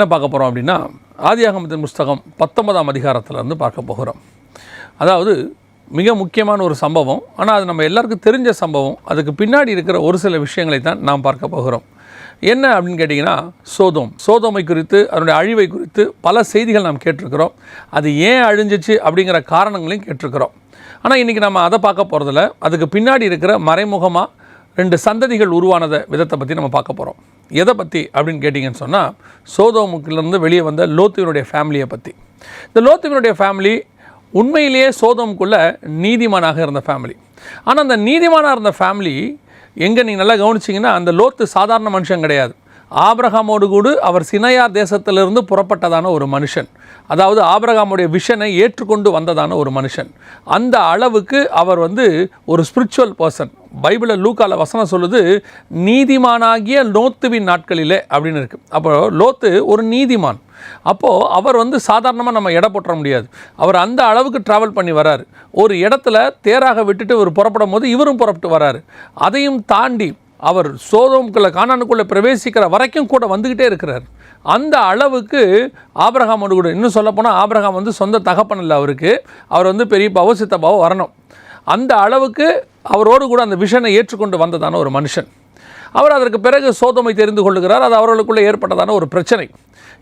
என்ன பார்க்க போகிறோம் அப்படின்னா ஆதியாகமத்தின் புஸ்தகம் பத்தொன்பதாம் அதிகாரத்திலேருந்து பார்க்க போகிறோம். அதாவது மிக முக்கியமான ஒரு சம்பவம் ஆனால் அது நம்ம எல்லாருக்கும் தெரிஞ்ச சம்பவம் அதுக்கு பின்னாடி இருக்கிற ஒரு சில விஷயங்களை தான் நாம் பார்க்க போகிறோம். என்ன அப்படின்னு கேட்டிங்கன்னா சோதோம். சோதோமை குறித்து அதனுடைய அழிவை குறித்து பல செய்திகள் நாம் கேட்டிருக்கிறோம். அது ஏன் அழிஞ்சிச்சு அப்படிங்கிற காரணங்களையும் கேட்டிருக்கிறோம். ஆனால் இன்றைக்கி நம்ம அதை பார்க்க போகிறதில்ல அதுக்கு பின்னாடி இருக்கிற மறைமுகமாக ரெண்டு சந்ததிகள் உருவானத விதத்தை பற்றி நம்ம பார்க்க போகிறோம் எதை பற்றி அப்படின்னு கேட்டிங்கன்னு சொன்னால் சோதோமுக்கிலேருந்து வெளியே வந்த லோத்துவினுடைய ஃபேமிலியை பற்றி இந்த லோத்துவினுடைய ஃபேமிலி உண்மையிலேயே சோதோமுக்குள்ளே நீதிமானாக இருந்த ஃபேமிலி ஆனால் அந்த நீதிமானாக இருந்த ஃபேமிலி எங்கே நீங்கள் நல்லா கவனிச்சிங்கன்னா அந்த லோத்து சாதாரண மனுஷன் கிடையாது. ஆபிரகாமோடு கூட அவர் சினையார் தேசத்திலிருந்து புறப்பட்டதான ஒரு மனுஷன். அதாவது ஆபரகாமுடைய விஷனை ஏற்றுக்கொண்டு வந்ததான ஒரு மனுஷன். அந்த அளவுக்கு அவர் வந்து ஒரு ஸ்பிரிச்சுவல் பர்சன் பைபிளில் லூக்கால வசனம் சொல்லுது நீதிமானாகிய லோத்துவின் நாட்களிலே அப்படின்னு இருக்குது அப்போ லோத்து ஒரு நீதிமான். அப்போது அவர் வந்து சாதாரணமாக நம்ம எடை போட்டுற முடியாது. அவர் அந்த அளவுக்கு ட்ராவல் பண்ணி வராரு. ஒரு இடத்துல தேராக விட்டுட்டு இவர் புறப்படும் போது இவரும் புறப்பட்டு வராரு. அதையும் தாண்டி அவர் சோதோம்குள்ளே காணானுக்குள்ளே பிரவேசிக்கிற வரைக்கும் கூட வந்துக்கிட்டே இருக்கிறார். அந்த அளவுக்கு ஆபிரகாம் கூட. இன்னும் சொல்லப்போனால் ஆபிரகாம் வந்து சொந்த தகப்பன் இல்லை அவருக்கு. அவர் வந்து பெரிய பவ சித்தப்பாவோ வரணும். அந்த அளவுக்கு அவரோடு கூட அந்த விஷனை ஏற்றுக்கொண்டு வந்ததான ஒரு மனுஷன். அவர் அதற்கு பிறகு சோதோமை தெரிந்து கொள்ளுகிறார். அது அவர்களுக்குள்ளே ஏற்பட்டதான ஒரு பிரச்சனை.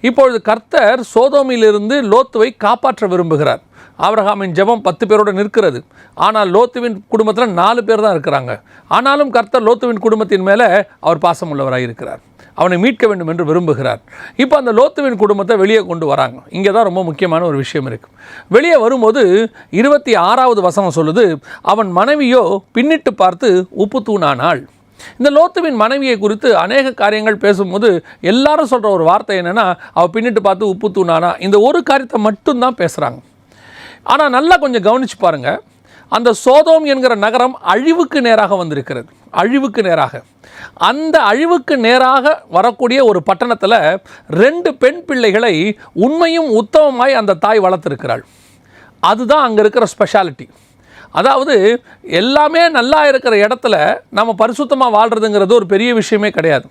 இப்பொழுது கர்த்தர் சோதோமையிலிருந்து லோத்துவை காப்பாற்ற விரும்புகிறார். ஆபிரகாமின் ஜெபம் பத்து பேரோடு நிற்கிறது. ஆனால் லோத்துவின் குடும்பத்தில் நாலு பேர் தான் இருக்கிறாங்க. ஆனாலும் கர்த்தர் லோத்துவின் குடும்பத்தின் மேலே அவர் பாசம் உள்ளவராக இருக்கிறார் அவனை மீட்க வேண்டும் என்று விரும்புகிறார். இப்போ அந்த லோத்துவின் குடும்பத்தை வெளியே கொண்டு வராங்க. இங்கே தான் ரொம்ப முக்கியமான ஒரு விஷயம் இருக்குது வெளியே வரும்போது இருபத்தி ஆறாவது வசனம் சொல்லுது அவன் மனைவியோ பின்னிட்டு பார்த்து உப்பு தூணானாள். இந்த லோத்துவின் மனைவியை குறித்து அநேக காரியங்கள் பேசும்போது எல்லாரும் சொல்கிற ஒரு வார்த்தை என்னென்னா அவள் பின்னிட்டு பார்த்து உப்பு தூணானா. இந்த ஒரு காரியத்தை மட்டும்தான் பேசுகிறாங்க ஆனால் நல்லா கொஞ்சம் கவனிச்சு பாருங்கள் அந்த சோதோம் என்கிற நகரம் அழிவுக்கு நேராக வந்திருக்கிறது. அழிவுக்கு நேராக. அந்த அழிவுக்கு நேராக வரக்கூடிய ஒரு பட்டணத்தில் ரெண்டு பெண் பிள்ளைகளை உண்மையும் உத்தமமாய் அந்த தாய் வளர்த்துருக்கிறாள். அதுதான் அங்கே இருக்கிற ஸ்பெஷாலிட்டி அதாவது எல்லாமே நல்லா இருக்கிற இடத்துல நம்ம பரிசுத்தமாக வாழ்கிறதுங்கிறது ஒரு பெரிய விஷயமே கிடையாது.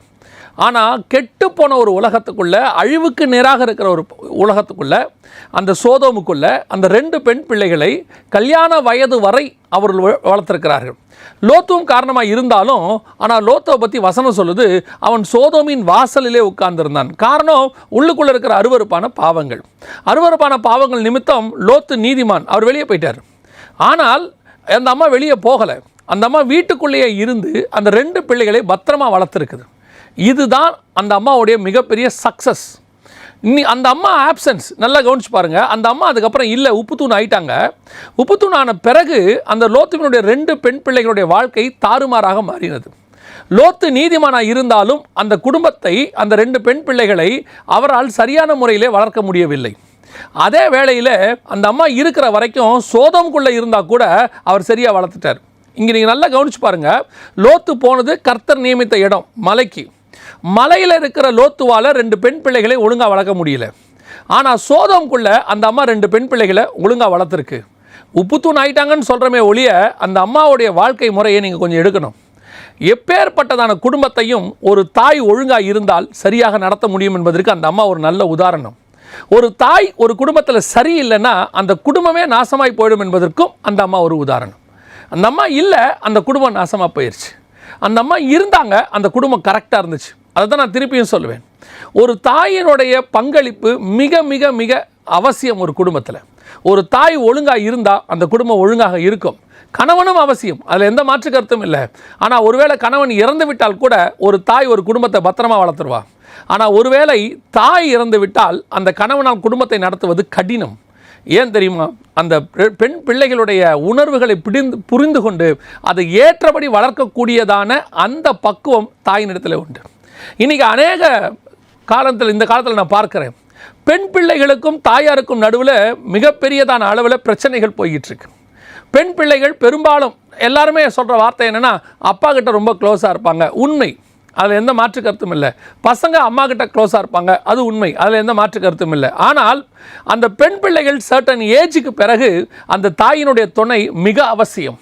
ஆனால் கெட்டுப்போன ஒரு உலகத்துக்குள்ளே அழிவுக்கு நேராக இருக்கிற ஒரு உலகத்துக்குள்ளே அந்த சோதோமுக்குள்ளே அந்த ரெண்டு பெண் பிள்ளைகளை கல்யாண வயது வரை அவர்கள் வ- வளர்த்திருக்கிறார்கள். லோத்துவும் காரணமாக இருந்தாலும் ஆனால் லோத்துவை பற்றி வசனம் சொல்லுது அவன் சோதோமின் வாசலிலே உட்கார்ந்திருந்தான். காரணம் உள்ளுக்குள்ளே இருக்கிற அருவருப்பான பாவங்கள். அருவருப்பான பாவங்கள் நிமித்தம் லோத்து நீதிமான் அவர் வெளியே போயிட்டார். ஆனால் அந்த அம்மா வெளியே போகலை. அந்த அம்மா வீட்டுக்குள்ளேயே இருந்து அந்த ரெண்டு பிள்ளைகளை பத்திரமா வளர்த்துருக்குது. இதுதான் அந்த அம்மாவுடைய மிகப்பெரிய சக்ஸஸ் இன்னி அந்த அம்மா ஆப்சன்ஸ் நல்லா கவனிச்சு பாருங்கள் அந்த அம்மா அதுக்கப்புறம் இல்லை உப்புத்தூண் ஆயிட்டாங்க. உப்புத்தூண் ஆன பிறகு அந்த லோத்துவினுடைய ரெண்டு பெண் பிள்ளைகளுடைய வாழ்க்கை தாறுமாறாக மாறினது. லோத்து நீதிமானாக இருந்தாலும் அந்த குடும்பத்தை அந்த ரெண்டு பெண் பிள்ளைகளை அவரால் சரியான முறையிலே வளர்க்க முடியவில்லை. அதே வேளையில் அந்த அம்மா இருக்கிற வரைக்கும் சோதம்குள்ளே இருந்தால் கூட அவர் சரியாக வளர்த்துட்டார். இங்கே நீங்கள் நல்லா கவனிச்சு பாருங்கள் லோத்து போனது கர்த்தர் நியமித்த இடம் மலைக்கு. மலையில் இருக்கிற லோத்துவால் ரெண்டு பெண் பிள்ளைகளை ஒழுங்காக வளர்க்க முடியல. ஆனால் சோதம்குள்ளே அந்த அம்மா ரெண்டு பெண் பிள்ளைகளை ஒழுங்காக வளர்த்துருக்கு. உப்புத்தூண் ஆயிட்டாங்கன்னு சொல்கிறமே ஒழிய அந்த அம்மாவுடைய வாழ்க்கை முறையை நீங்கள் கொஞ்சம் எடுக்கணும். எப்பேற்பட்டதான குடும்பத்தையும் ஒரு தாய் ஒழுங்காக இருந்தால் சரியாக நடத்த முடியும் என்பதற்கு அந்த அம்மா ஒரு நல்ல உதாரணம். ஒரு தாய் ஒரு குடும்பத்தில் சரியில்லைன்னா அந்த குடும்பமே நாசமாய் போயிடும் என்பதற்கும் அந்த அம்மா ஒரு உதாரணம். அந்த அம்மா இல்லை அந்த குடும்பம் நாசமாக போயிடுச்சு அந்த அம்மா இருந்தாங்க அந்த குடும்பம் கரெக்டாக இருந்துச்சு. அதை தான் நான் திருப்பியும் சொல்லுவேன். ஒரு தாயினுடைய பங்களிப்பு மிக மிக மிக அவசியம் ஒரு குடும்பத்தில். ஒரு தாய் ஒழுங்காக இருந்தால் அந்த குடும்பம் ஒழுங்காக இருக்கும். கணவனும் அவசியம். அதில் எந்த மாற்று கருத்தும் இல்லை. ஆனால் ஒருவேளை கணவன் இறந்து விட்டால் கூட ஒரு தாய் ஒரு குடும்பத்தை பத்திரமா வளர்த்துருவா. ஆனால் ஒருவேளை தாய் இறந்து விட்டால் அந்த கணவனால் குடும்பத்தை நடத்துவது கடினம். ஏன் தெரியுமா? அந்த பெ- பெண் பிள்ளைகளுடைய உணர்வுகளை பிடிந்து புரிந்து கொண்டு அதை ஏற்றபடி வளர்க்கக்கூடியதான அந்த பக்குவம் தாயினிடத்தில் உண்டு. இன்னைக்கு அநேக காலத்தில் இந்த காலத்தில் நான் பார்க்குறேன். பெண் பிள்ளைகளுக்கும் தாயாருக்கும் நடுவில் மிகப்பெரியதான அளவில் பிரச்சனைகள் போய்கிட்டுருக்கு பெண் பிள்ளைகள் பெரும்பாலும் எல்லாருமே சொல்கிற வார்த்தை என்னென்னா அப்பா கிட்ட ரொம்ப க்ளோஸாக இருப்பாங்க. உண்மை. அதில் எந்த மாற்று கருத்தும் இல்லை. பசங்க அம்மா கிட்ட க்ளோஸாக இருப்பாங்க. அது உண்மை. அதில் எந்த மாற்று கருத்தும் இல்லை. ஆனால் அந்த பெண் பிள்ளைகள் சர்டன் ஏஜுக்கு பிறகு அந்த தாயினுடைய துணை மிக அவசியம்.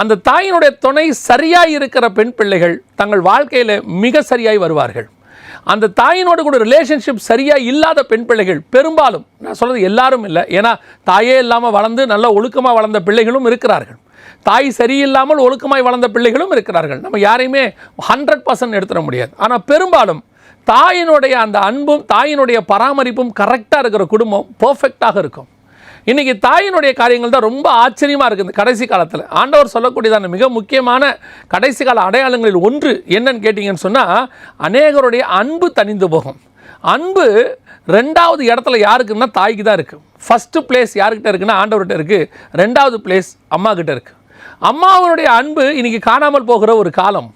அந்த தாயினுடைய துணை சரியாக இருக்கிற பெண் பிள்ளைகள் தங்கள் வாழ்க்கையில் மிக சரியாய் வருவார்கள். அந்த தாயினோட கூட ரிலேஷன்ஷிப் சரியாக இல்லாத பெண் பிள்ளைகள் பெரும்பாலும் நான் சொல்கிறது எல்லாரும் இல்லை ஏன்னா தாயே இல்லாமல் வளர்ந்து நல்ல ஒழுக்கமாக வளர்ந்த பிள்ளைகளும் இருக்கிறார்கள். தாய் சரியில்லாமல் ஒழுக்கமாய் வளர்ந்த பிள்ளைகளும் இருக்கிறார்கள். நம்ம யாரையுமே ஹண்ட்ரட் பர்சன்ட் எடுத்துட முடியாது. ஆனால் பெரும்பாலும் தாயினுடைய அந்த அன்பும் தாயினுடைய பராமரிப்பும் கரெக்டாக இருக்கிற குடும்பம் பர்ஃபெக்டாக இருக்கும். இன்றைக்கி தாயினுடைய காரியங்கள் தான் ரொம்ப ஆச்சரியமாக இருக்குது கடைசி காலத்தில். ஆண்டவர் சொல்லக்கூடியதான மிக முக்கியமான கடைசி கால அடையாளங்களில் ஒன்று என்னன்னு கேட்டிங்கன்னு சொன்னால் அநேகருடைய அன்பு தணிந்து போகும். அன்பு ரெண்டாவது இடத்துல யாருக்குன்னா தாய்க்கு தான் இருக்குது ஃபஸ்ட்டு பிளேஸ் யாருக்கிட்ட இருக்குன்னா ஆண்டவர்கிட்ட இருக்குது ரெண்டாவது பிளேஸ் அம்மாக்கிட்ட இருக்குது அம்மாவனுடைய அன்பு இன்னைக்கு காணாமல் போகிற ஒரு காலம்.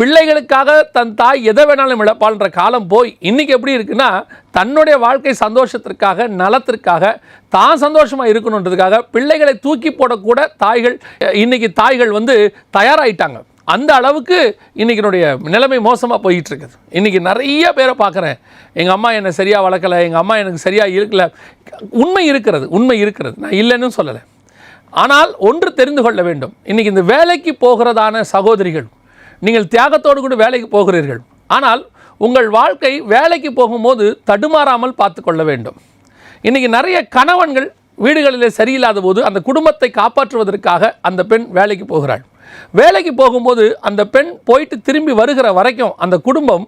பிள்ளைகளுக்காக தன் தாய் எதை வேணாலும் இழப்பாள்ன்ற காலம் போய் இன்றைக்கி எப்படி இருக்குன்னா தன்னுடைய வாழ்க்கை சந்தோஷத்திற்காக நலத்திற்காக தான் சந்தோஷமாக இருக்கணுன்றதுக்காக பிள்ளைகளை தூக்கி போடக்கூட தாய்கள் இன்னைக்கு தாய்கள் வந்து தயாராகிட்டாங்க அந்த அளவுக்கு இன்றைக்கினுடைய நிலைமை மோசமாக போயிட்டுருக்குது. இன்றைக்கி நிறைய பேரை பார்க்குறேன். எங்கள் அம்மா என்னை சரியாக வளர்க்கலை எங்கள் அம்மா எனக்கு சரியாக இருக்கல. உண்மை இருக்கிறது உண்மை இருக்கிறது. நான் இல்லைன்னு சொல்லலை. ஆனால் ஒன்று தெரிந்து கொள்ள வேண்டும். இன்றைக்கி இந்த வேலைக்கு போகிறதான சகோதரிகள் நீங்கள் தியாகத்தோடு கூட வேலைக்கு போகிறீர்கள். ஆனால் உங்கள் வாழ்க்கை வேலைக்கு போகும்போது தடுமாறாமல் பார்த்து கொள்ள வேண்டும். இன்றைக்கி நிறைய கணவன்கள் வீடுகளிலே சரியில்லாத போது அந்த குடும்பத்தை காப்பாற்றுவதற்காக அந்த பெண் வேலைக்கு போகிறாள். வேலைக்கு போகும்போது அந்த பெண் போயிட்டு திரும்பி வருகிற வரைக்கும் அந்த குடும்பம்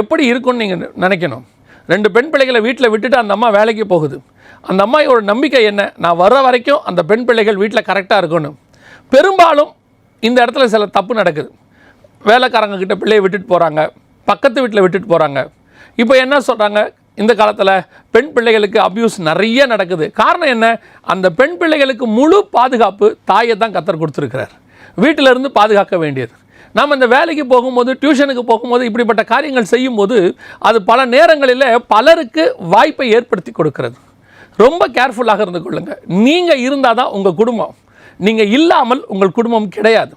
எப்படி இருக்கும்னு நீங்கள் நினைக்கணும். ரெண்டு பெண் பிள்ளைகளை வீட்டில் விட்டுட்டு அந்த அம்மா வேலைக்கு போகுது. அந்த அம்மாயோட நம்பிக்கை என்ன? நான் வர்ற வரைக்கும் அந்த பெண் பிள்ளைகள் வீட்டில் கரெக்டாக இருக்கணும். பெரும்பாலும் இந்த இடத்துல சில தப்பு நடக்குது. வேலைக்காரங்க கிட்ட பிள்ளையை விட்டுட்டு போகிறாங்க பக்கத்து வீட்டில் விட்டுட்டு போகிறாங்க இப்போ என்ன சொல்கிறாங்க இந்த காலத்தில் பெண் பிள்ளைகளுக்கு அப்யூஸ் நிறைய நடக்குது. காரணம் என்ன? அந்த பெண் பிள்ளைகளுக்கு முழு பாதுகாப்பு தாயை தான் கத்தர் கொடுத்துருக்கிறார். வீட்டில இருந்து பாதுகாக்க வேண்டியது. நாம் இந்த வேலைக்கு போகும்போது டியூஷனுக்கு போகும்போது இப்படிப்பட்ட காரியங்கள் செய்யும்போது அது பல நேரங்களில் பலருக்கு வாய்ப்பை ஏற்படுத்தி கொடுக்கிறது. ரொம்ப கேர்ஃபுல்லாக இருந்து கொள்ளுங்கள் நீங்கள் இருந்தால் தான் உங்கள் குடும்பம். நீங்கள் இல்லாமல் உங்கள் குடும்பம் கிடையாது.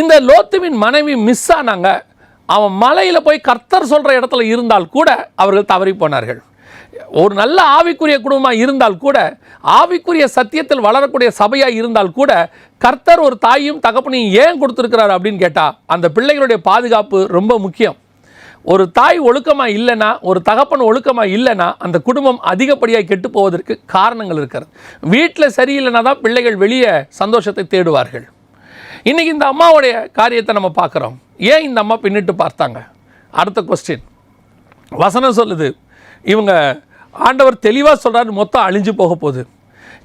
இந்த லோத்துவின் மனைவி மிஸ் ஆனாங்க. அவன் மலையில் போய் கர்த்தர் சொல்கிற இடத்துல இருந்தால் கூட அவர்கள் தவறி போனார்கள். ஒரு நல்ல ஆவிக்குரிய குடும்பமாக இருந்தால் கூட ஆவிக்குரிய சத்தியத்தில் வளரக்கூடிய சபையாக இருந்தால் கூட கர்த்தர் ஒரு தாயும் தகப்பனையும் ஏன் கொடுத்துருக்கிறார் அப்படின்னு கேட்டால் அந்த பிள்ளைகளுடைய பாதுகாப்பு ரொம்ப முக்கியம். ஒரு தாய் ஒழுக்கமாக இல்லைன்னா ஒரு தகப்பன் ஒழுக்கமாக இல்லைன்னா அந்த குடும்பம் அதிகப்படியாக கெட்டு போவதற்கு காரணங்கள் இருக்கிறது. வீட்டில் சரியில்லைனா தான் பிள்ளைகள் வெளியே சந்தோஷத்தை தேடுவார்கள். இன்றைக்கி இந்த அம்மாவுடைய காரியத்தை நம்ம பார்க்குறோம். ஏன் இந்த அம்மா பின்னிட்டு பார்த்தாங்க? அடுத்த கொஸ்டின் வசனம் சொல்லுது. இவங்க ஆண்டவர் தெளிவாக சொல்கிறாரு மொத்தம் அழிஞ்சு போக போகுது.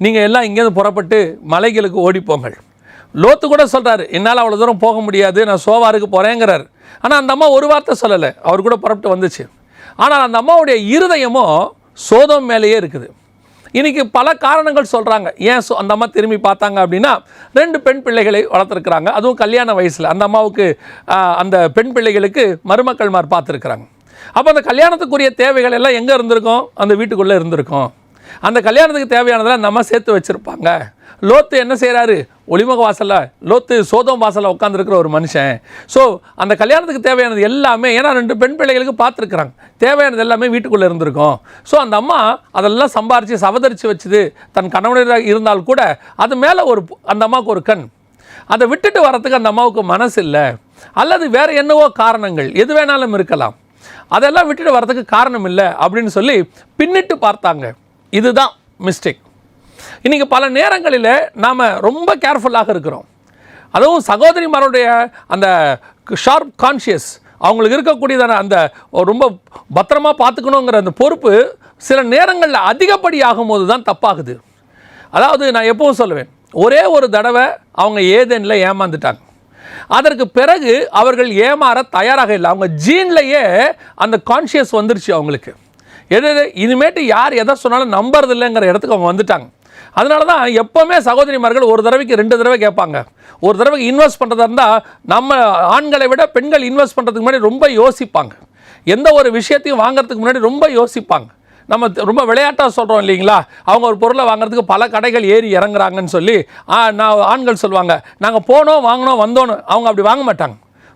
நீங்கள் எல்லாம் இங்கேருந்து புறப்பட்டு மலைகளுக்கு ஓடிப்போங்கள் லோத்து கூட சொல்கிறாரு என்னால் அவ்வளோ தூரம் போக முடியாது. நான் சோவாருக்கு போகிறேங்கிறார் ஆனால் அந்த அம்மா ஒரு வார்த்தை சொல்லலை. அவர் கூட புறப்பட்டு வந்துச்சு. ஆனால் அந்த அம்மாவுடைய இருதயமோ சோதம் மேலேயே இருக்குது. இன்றைக்கி பல காரணங்கள் சொல்கிறாங்க ஏன் சோ- அந்த அம்மா திரும்பி பார்த்தாங்க அப்படின்னா ரெண்டு பெண் பிள்ளைகளை வளர்த்துருக்குறாங்க. அதுவும் கல்யாண வயசில். அந்த அம்மாவுக்கு அந்த பெண் பிள்ளைகளுக்கு மருமக்கள்மார் பார்த்துருக்குறாங்க. அப்போ அந்த கல்யாணத்துக்குரிய தேவைகள் எல்லாம் எங்கே இருந்திருக்கும்? அந்த வீட்டுக்குள்ளே இருந்திருக்கும். அந்த கல்யாணத்துக்கு தேவையானதெல்லாம் அந்த அம்மா சேர்த்து வச்சுருப்பாங்க. லோத்து என்ன செய்கிறாரு ஒளிமுக வாசலில் லோத்து சோதம் வாசலில் உட்காந்துருக்கிற ஒரு மனுஷன். ஸோ அந்த கல்யாணத்துக்கு தேவையானது எல்லாமே ஏன்னா ரெண்டு பெண் பிள்ளைகளுக்கு பார்த்துருக்குறாங்க. தேவையானது எல்லாமே வீட்டுக்குள்ளே இருந்திருக்கும். ஸோ அந்த அம்மா அதெல்லாம் சம்பாரித்து சவதரித்து வச்சுது. தன் கணவனராக இருந்தால் கூட அது மேலே ஒரு அந்த அம்மாவுக்கு ஒரு கண். அதை விட்டுட்டு வரத்துக்கு அந்த அம்மாவுக்கு மனசு இல்லை. அல்லது வேறு என்னவோ காரணங்கள் எது வேணாலும் இருக்கலாம். அதெல்லாம் விட்டுட்டு வரதுக்கு காரணம் இல்லை அப்படின்னு சொல்லி பின்னிட்டு பார்த்தாங்க. இதுதான் மிஸ்டேக் இன்றைக்கி பல நேரங்களில் நாம் ரொம்ப கேர்ஃபுல்லாக இருக்கிறோம். அதுவும் சகோதரிமாருடைய அந்த ஷார்ப் கான்ஷியஸ் அவங்களுக்கு இருக்கக்கூடியதான அந்த ரொம்ப பத்திரமா பார்த்துக்கணுங்கிற அந்த பொறுப்பு சில நேரங்களில் அதிகப்படியாகும் போது தான் தப்பாகுது. அதாவது நான் எப்பவும் சொல்லுவேன் ஒரே ஒரு தடவை அவங்க ஏதேனில் ஏமாந்துட்டாங்க. அதற்கு பிறகு அவர்கள் ஏமாற தயாராக இல்லை. அவங்க ஜீன்லேயே அந்த கான்ஷியஸ் வந்துருச்சு அவங்களுக்கு. எது எது? இனிமேட்டு யார் எதை சொன்னாலும் நம்புறது இல்லைங்கிற இடத்துக்கு அவங்க வந்துட்டாங்க. அதனால தான் எப்போவுமே சகோதரிமார்கள் ஒரு தடவைக்கு ரெண்டு தடவை கேட்பாங்க. ஒரு தடவைக்கு இன்வெஸ்ட் பண்ணுறதா இருந்தால் நம்ம ஆண்களை விட பெண்கள் இன்வெஸ்ட் பண்ணுறதுக்கு முன்னாடி ரொம்ப யோசிப்பாங்க. எந்த ஒரு விஷயத்தையும் வாங்குறதுக்கு முன்னாடி ரொம்ப யோசிப்பாங்க. நம்ம ரொம்ப விளையாட்டாக சொல்கிறோம் இல்லைங்களா? அவங்க ஒரு பொருளை வாங்குறதுக்கு பல கடைகள் ஏறி இறங்குறாங்கன்னு சொல்லி நான் ஆண்கள் சொல்லுவாங்க நாங்கள் போனோம் வாங்கினோம் வந்தோன்னு அவங்க அப்படி வாங்க மாட்டாங்க.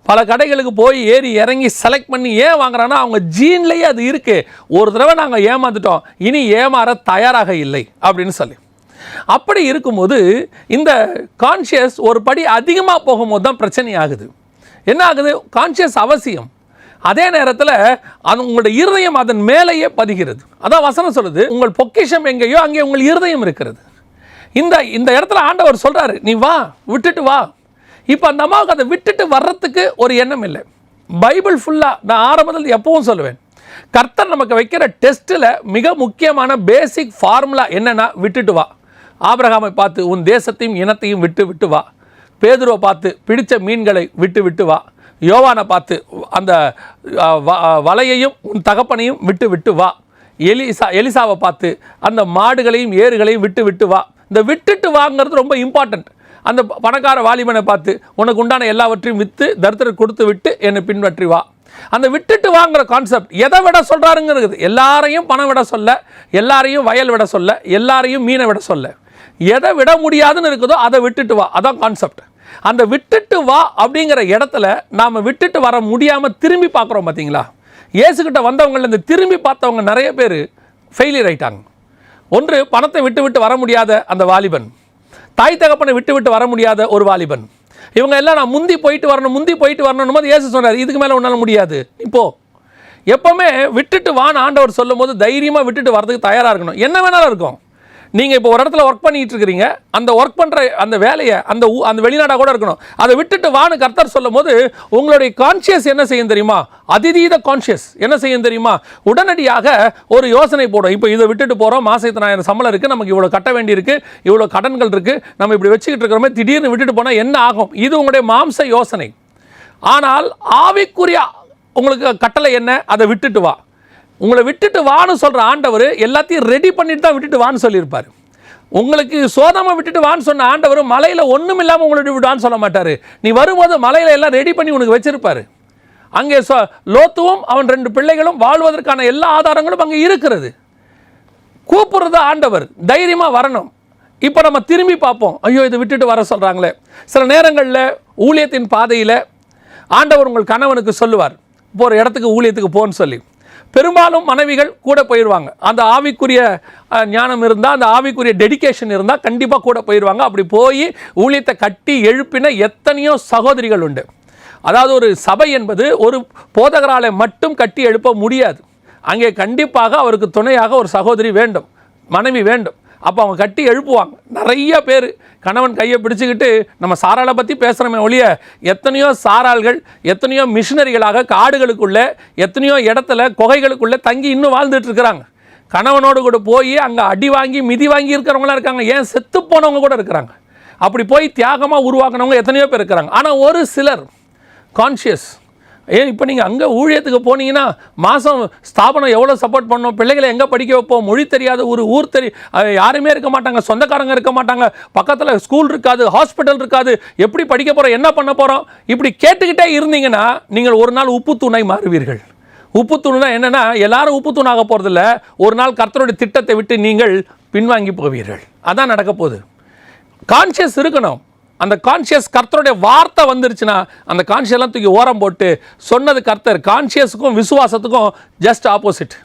பல கடைகளுக்கு போய் ஏறி இறங்கி செலக்ட் பண்ணி ஏன் வாங்குறாங்கன்னா அவங்க ஜீன்லேயே அது இருக்குது ஒரு தடவை நாங்கள் ஏமாந்துட்டோம். இனி ஏமாற தயாராக இல்லை அப்படின்னு சொல்லி. அப்படி இருக்கும்போது இந்த கான்ஷியஸ் ஒரு படி அதிகமாக போகும்போது தான் பிரச்சனை ஆகுது என்ன ஆகுது? கான்ஷியஸ் அவசியம். அதே நேரத்தில் அது உங்களுடைய இருதயம் அதன் மேலேயே பதிகிறது. அதான் வசனம் சொல்லுது உங்கள் பொக்கிஷம் எங்கேயோ அங்கே உங்கள் இருதயம் இருக்கிறது. இந்த இந்த இடத்துல ஆண்டவர் சொல்கிறாரு நீ வா விட்டுட்டு வா. இப்போ அந்த அம்மாவுக்கு அதை விட்டுட்டு வர்றதுக்கு ஒரு எண்ணம் இல்லை. பைபிள் ஃபுல்லாக நான் ஆரம்பத்தில் எப்பவும் சொல்லுவேன். கர்த்தர் நமக்கு வைக்கிற டெஸ்ட்டில் மிக முக்கியமான பேசிக் ஃபார்முலா என்னென்னா விட்டுட்டு வா. ஆபிரகாமை பார்த்து உன் தேசத்தையும் இனத்தையும் விட்டு விட்டு வா. பேதுருவை பார்த்து பிடித்த மீன்களை விட்டு விட்டு வா. யோவானை பார்த்து அந்த வலையையும் உன் தகப்பனையும் விட்டு விட்டு வா. எலிசா எலிசாவை பார்த்து அந்த மாடுகளையும் ஏறுகளையும் விட்டு விட்டு வா. இந்த விட்டுட்டு வாங்கிறது ரொம்ப இம்பார்ட்டண்ட் அந்த ப- பணக்கார வாலிபனை பார்த்து உனக்கு உண்டான எல்லாவற்றையும் விற்று தரித்திரர் கொடுத்து விட்டு என்னை பின்பற்றி வா. அந்த விட்டுட்டு வாங்குற கான்செப்ட் எதை விட சொல்கிறாருங்கிறது எல்லாரையும் பணம் விட சொல்ல எல்லாரையும் வயல் விட சொல்ல எல்லாரையும் மீனை விட சொல்ல. எதை விட முடியாதுன்னு இருக்குதோ அதை விட்டுட்டு வா. அதான் கான்செப்ட் அந்த விட்டுட்டு வா அப்படிங்கிற இடத்துல நாம் விட்டுட்டு வர முடியாமல் திரும்பி பார்க்குறோம் பார்த்தீங்களா? இயேசுகிட்ட வந்தவங்கள இந்த திரும்பி பார்த்தவங்க நிறைய பேர் ஃபெயிலியர் ஆயிட்டாங்க. ஒன்று பணத்தை விட்டு விட்டு வர முடியாத அந்த வாலிபன். தாய் தகப்பனை விட்டு விட்டு வர முடியாத ஒரு வாலிபன். இவங்க எல்லாம் நான் முந்தி போயிட்டு வரணும் முந்தி போயிட்டு வரணும் போது ஏசு சொன்னார் இதுக்கு மேலே உன்னால் முடியாது. இப்போ எப்போவுமே விட்டுட்டு வான்னு ஆண்டவர் சொல்லும் போது தைரியமாக விட்டுட்டு வரதுக்கு தயாராக இருக்கணும். என்ன வேணாலும் இருக்கும். நீங்கள் இப்போ ஒரு இடத்துல ஒர்க் பண்ணிட்டு இருக்கிறீங்க அந்த ஒர்க் பண்ணுற அந்த வேலையை அந்த அந்த வெளிநாடாக கூட இருக்கணும். அதை விட்டுட்டு வான்னு கர்த்தர் சொல்லும் போது உங்களுடைய கான்ஷியஸ் என்ன செய்யும் தெரியுமா? அதிதீத கான்ஷியஸ் என்ன செய்யும் தெரியுமா? உடனடியாக ஒரு யோசனை போடும். இப்போ இதை விட்டுட்டு போகிறோம் மாசத்தினாயிரம் சம்பளம் இருக்குது நமக்கு இவ்வளோ கட்ட வேண்டியிருக்கு இவ்வளோ கடன்கள் இருக்குது நம்ம இப்படி வச்சுக்கிட்டு இருக்கிறோமே திடீர்னு விட்டுட்டு போனால் என்ன ஆகும்? இது உங்களுடைய மாம்ச யோசனை. ஆனால் ஆவிக்குரிய உங்களுக்கு கட்டளை என்ன? அதை விட்டுட்டு வா. உங்களை விட்டுட்டு வான்னு சொல்கிற ஆண்டவர் எல்லாத்தையும் ரெடி பண்ணிட்டு தான் விட்டுட்டு வான்னு சொல்லியிருப்பார். உங்களுக்கு சோதமாக விட்டுட்டு வான்னு சொன்ன ஆண்டவர் மலையில் ஒன்றும் இல்லாமல் உங்களை விடுவான்னு சொல்ல மாட்டார். நீ வரும்போது மலையில் எல்லாம் ரெடி பண்ணி உனக்கு வச்சுருப்பார். அங்கே சொ லோத்துவும் அவன் ரெண்டு பிள்ளைகளும் வாழ்வதற்கான எல்லா ஆதாரங்களும் அங்கே இருக்கிறது. கூப்பிட்றது ஆண்டவர் தைரியமாக வரணும். இப்போ நம்ம திரும்பி பார்ப்போம். ஐயோ இதை விட்டுட்டு வர சொல்கிறாங்களே சில நேரங்களில் ஊழியத்தின் பாதையில் ஆண்டவர் உங்கள் கணவனுக்கு சொல்லுவார். இப்போ ஒரு இடத்துக்கு ஊழியத்துக்கு போன்னு சொல்லி. பெரும்பாலும் மனைவிகள் கூட போயிடுவாங்க அந்த ஆவிக்குரிய ஞானம் இருந்தால் அந்த ஆவிக்குரிய டெடிகேஷன் இருந்தால் கண்டிப்பாக கூட போயிடுவாங்க அப்படி போய் ஊழியத்தை கட்டி எழுப்பின எத்தனையோ சகோதரிகள் உண்டு. அதாவது ஒரு சபை என்பது ஒரு போதகராலை மட்டும் கட்டி எழுப்ப முடியாது. அங்கே கண்டிப்பாக அவருக்கு துணையாக ஒரு சகோதரி வேண்டும் மனைவி வேண்டும். அப்போ அவங்க கட்டி எழுப்புவாங்க. நிறைய பேர் கணவன் கையை பிடிச்சிக்கிட்டு நம்ம சாராளை பற்றி பேசுகிறோமே ஒழிய எத்தனையோ சாராள்கள் எத்தனையோ மிஷினரிகளாக காடுகளுக்குள்ளே எத்தனையோ இடத்துல குகைகளுக்குள்ளே தங்கி இன்னும் வாழ்ந்துட்டுருக்குறாங்க கணவனோடு கூட போய் அங்கே அடி வாங்கி மிதி வாங்கி இருக்கிறவங்களாம் இருக்காங்க. ஏன் செத்து போனவங்க கூட இருக்கிறாங்க. அப்படி போய் தியாகமாக உருவாக்குனவங்க எத்தனையோ பேர் இருக்கிறாங்க. ஆனால் ஒரு சிலர் கான்ஷியஸ் ஏன் இப்போ நீங்கள் அங்கே ஊழியத்துக்கு போனீங்கன்னா மாதம் ஸ்தாபனம் எவ்வளோ சப்போர்ட் பண்ணோம் பிள்ளைகளை எங்கே படிக்க வைப்போம் மொழி தெரியாத ஒரு ஊர் தெரி யாருமே இருக்க மாட்டாங்க சொந்தக்காரங்க இருக்க மாட்டாங்க பக்கத்தில் ஸ்கூல் இருக்காது ஹாஸ்பிட்டல் இருக்காது எப்படி படிக்க போகிறோம் என்ன பண்ண போகிறோம் இப்படி கேட்டுக்கிட்டே இருந்தீங்கன்னா நீங்கள் ஒரு நாள் உப்பு துணை மாறுவீர்கள். உப்பு தூணுனா என்னென்னா எல்லாரும் உப்பு தூணாக போகிறதில்ல ஒரு நாள் கர்த்தருடைய திட்டத்தை விட்டு நீங்கள் பின்வாங்கி போவீர்கள். அதான் நடக்க போகுது. கான்ஷியஸ் இருக்கணும். அந்த கான்ஷியஸ் கர்த்தருடைய வார்த்தை வந்துருச்சுன்னா அந்த கான்ஷியஸ்லாம் தூக்கி ஓரம் போட்டு சொன்னது கர்த்தர். கான்ஷியஸுக்கும் விசுவாசத்துக்கும் ஜஸ்ட் ஆப்போசிட்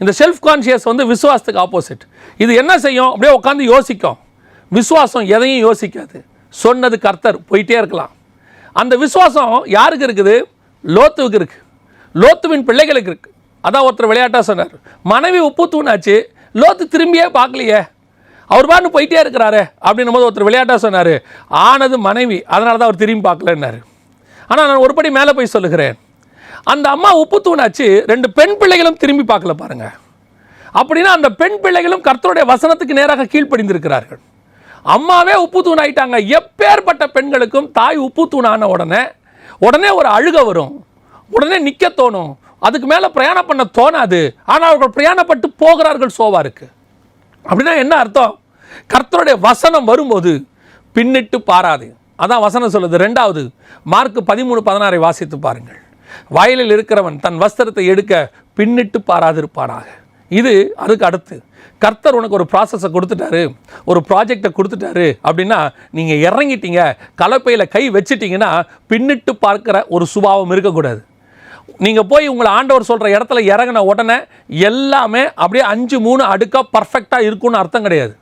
இந்த செல்ஃப் கான்ஷியஸ் வந்து விசுவாசத்துக்கு ஆப்போசிட் இது என்ன செய்யும்? அப்படியே உட்காந்து யோசிக்கும். விசுவாசம் எதையும் யோசிக்காது. சொன்னது கர்த்தர். போயிட்டே இருக்கலாம். அந்த விசுவாசம் யாருக்கு இருக்குது? லோத்துவுக்கு இருக்குது லோத்துவின் பிள்ளைகளுக்கு இருக்குது அதான் ஒருத்தர் விளையாட்டாக சொன்னார். மனைவி உப்பு தூணாச்சு. லோத்து திரும்பியே பார்க்கலையே. அவர் பாட்டு போயிட்டே இருக்கிறாரு அப்படின்னும் போது ஒருத்தர் விளையாட்டாக சொன்னார். ஆனது மனைவி. அதனால தான் அவர் திரும்பி பார்க்கலன்னாரு. ஆனால் நான் ஒருபடி மேலே போய் சொல்லுகிறேன். அந்த அம்மா உப்பு தூணாச்சு ரெண்டு பெண் பிள்ளைகளும் திரும்பி பார்க்கல பாருங்கள் அப்படின்னா அந்த பெண் பிள்ளைகளும் கர்த்தருடைய வசனத்துக்கு நேராக கீழ்ப்படிந்திருக்கிறார்கள். அம்மாவே உப்பு தூணாயிட்டாங்க. எப்பேற்பட்ட பெண்களுக்கும் தாய் உப்பு தூணான உடனே உடனே ஒரு அழுக வரும். உடனே நிற்க தோணும். அதுக்கு மேலே பிரயாணம் பண்ண தோணாது. ஆனால் அவர்கள் பிரயாணப்பட்டு போகிறார்கள் சோவாருக்கு. அப்படின்னா என்ன அர்த்தம்? கர்த்தருடைய வசனம் வரும்போது பின்னிட்டு பாராது. அதான் வசனம் சொல்லுது. ரெண்டாவது மார்க் பதிமூணு பதினாறை வாசித்து பாருங்கள். வயலில் இருக்கிறவன் தன் வஸ்திரத்தை எடுக்க பின்னிட்டு பாராதிருப்பானாக. இது அதுக்கு அடுத்து. கர்த்தர் உனக்கு ஒரு ப்ராசஸை கொடுத்துட்டாரு. ஒரு ப்ராஜெக்டை கொடுத்துட்டாரு அப்படின்னா நீங்கள் இறங்கிட்டீங்க. கலப்பையில் கை வச்சிட்டீங்கன்னா பின்னிட்டு பார்க்குற ஒரு சுபாவம் இருக்கக்கூடாது. நீங்கள் போய் உங்களை ஆண்டவர் சொல்கிற இடத்துல இறங்கின உடனே எல்லாமே அப்படியே அஞ்சு மூணு அடுக்காக பர்ஃபெக்டாக இருக்கும்னு அர்த்தம் கிடையாது.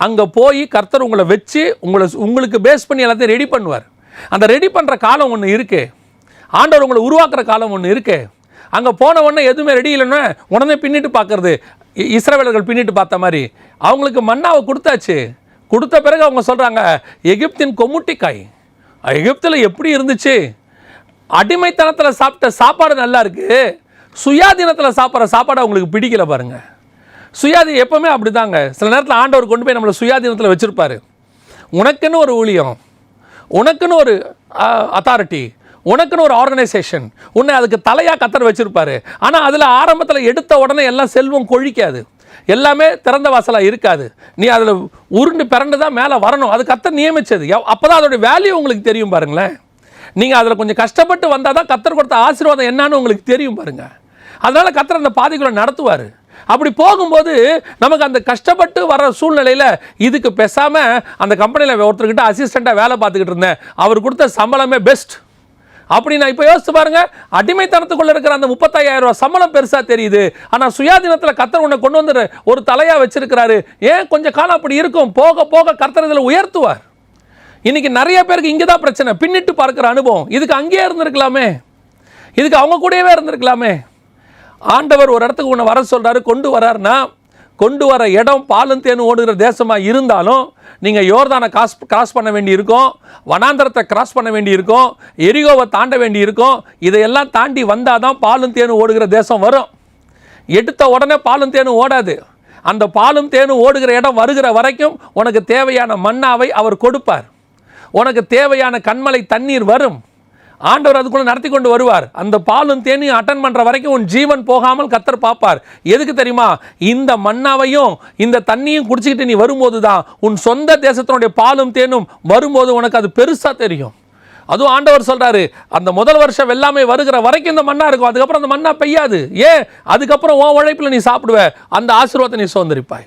அங்கே போய் கர்த்தர் உங்களை வச்சு உங்களை உங்களுக்கு பேஸ் பண்ணி எல்லாத்தையும் ரெடி பண்ணுவார். அந்த ரெடி பண்ணுற காலம் ஒன்று இருக்குது ஆண்டவர் உங்களை உருவாக்குற காலம் ஒன்று இருக்குது அங்கே போன உடனே எதுவுமே ரெடி இல்லைன்னா உடனே பின்னிட்டு பார்க்கறது இ- இஸ்ரவேலர்கள் பின்னிட்டு பார்த்த மாதிரி. அவங்களுக்கு மன்னாவை கொடுத்தாச்சு. கொடுத்த பிறகு அவங்க சொல்கிறாங்க எகிப்தின் கொமுட்டிக்காய். எகிப்தில் எப்படி இருந்துச்சு? அடிமைத்தனத்தில் சாப்பிட்ட சாப்பாடு நல்லா இருக்குது சுயாதீனத்தில் சாப்பிட்ற சாப்பாடு அவங்களுக்கு பிடிக்கல பாருங்கள் சுயாதி எப்போவுமே அப்படி அப்படிதாங்க. சில நேரத்தில் ஆண்டவர் கொண்டு போய் நம்மளை சுயாதீனத்தில் வச்சுருப்பார். உனக்குன்னு ஒரு ஊழியம் உனக்குன்னு ஒரு அத்தாரிட்டி உனக்குன்னு ஒரு ஆர்கனைசேஷன் உன்னை அதுக்கு தலையாக கத்தர் வச்சுருப்பாரு. ஆனால் அதில் ஆரம்பத்தில் எடுத்த உடனே எல்லாம் செல்வம் கொழிக்காது. எல்லாமே திறந்த வாசலாக இருக்காது. நீ அதில் உருண்டு பிறண்டு தான் மேலே வரணும். அது கத்தர் நியமித்தது அப்போ தான் அதோடைய வேல்யூ உங்களுக்கு தெரியும் பாருங்களேன். நீங்கள் அதில் கொஞ்சம் கஷ்டப்பட்டு வந்தால் தான் கத்தர் கொடுத்த ஆசீர்வாதம் என்னன்னு உங்களுக்கு தெரியும் பாருங்கள் அதனால் கத்தர் அந்த பாதைக்குள்ளே நடத்துவார். அப்படி போகும்போது நமக்கு அந்த கஷ்டப்பட்டு வர சூழ்நிலையில் இதுக்கு பேசாமல் அந்த கம்பெனியில் ஒருத்தர்கிட்ட அசிஸ்டண்ட்டாக வேலை பார்த்துக்கிட்டு இருந்தேன். அவர் கொடுத்த சம்பளமே பெஸ்ட் அப்படி நான் இப்போ யோசிச்சு பாருங்க அடிமைத்தனத்துக்குள்ள இருக்கிற அந்த முப்பத்தாயிரம் ரூபாய் சம்பளம் பெருசா தெரியுது. ஆனால் சுயாதீனத்தில் கர்த்தர் உன்னை கொண்டு வந்து ஒரு தலையா வச்சிருக்கிறாரு. ஏன் கொஞ்சம் காலம் அப்படி இருக்கும்? போக போக கர்த்தர் இதில் உயர்த்துவார். இன்னைக்கு நிறைய பேருக்கு இங்கே தான் பிரச்சனை. பின்னிட்டு பார்க்குற அனுபவம். இதுக்கு அங்கேயே இருந்திருக்கலாமே. இதுக்கு அவங்க கூடவே இருந்திருக்கலாமே. ஆண்டவர் ஒரு இடத்துக்கு உன்னை வர சொல்கிறாரு கொண்டு வராருன்னா கொண்டு வர இடம் பாலும் தேனும் ஓடுகிற தேசமாக இருந்தாலும் நீங்கள் யோர்தானை காஸ் கிராஸ் பண்ண வேண்டி இருக்கும் வனாந்தரத்தை கிராஸ் பண்ண வேண்டி இருக்கும் எரிகோவை தாண்ட வேண்டி இருக்கும் இதையெல்லாம் தாண்டி வந்தால் தான் பாலும் தேனும் ஓடுகிற தேசம் வரும். எடுத்த உடனே பாலும் தேனும் ஓடாது. அந்த பாலும் தேனும் ஓடுகிற இடம் வருகிற வரைக்கும் உனக்கு தேவையான மன்னாவை அவர் கொடுப்பார். உனக்கு தேவையான கண்மலை தண்ணீர் வரும். ஆண்டவர் அதுக்குள்ள நடத்தி கொண்டு வருவார். அந்த பாலும் தேனையும் அட்டன் பண்ணுற வரைக்கும் உன் ஜீவன் போகாமல் கத்தர் பார்ப்பார். எதுக்கு தெரியுமா? இந்த மண்ணாவையும் இந்த தண்ணியும் குடிச்சிக்கிட்டு நீ வரும்போது தான் உன் சொந்த தேசத்தினுடைய பாலும் தேனும் வரும்போது உனக்கு அது பெருசாக தெரியும். அதுவும் ஆண்டவர் சொல்கிறாரு அந்த முதல் வருஷம் வெள்ளாமை வருகிற வரைக்கும் இந்த மண்ணாக இருக்கும். அதுக்கப்புறம் அந்த மண்ணாக பெய்யாது. ஏன்? அதுக்கப்புறம் உன் உழைப்பில் நீ சாப்பிடுவ. அந்த ஆசீர்வாதத்தை நீ சுதந்திரிப்பாய்.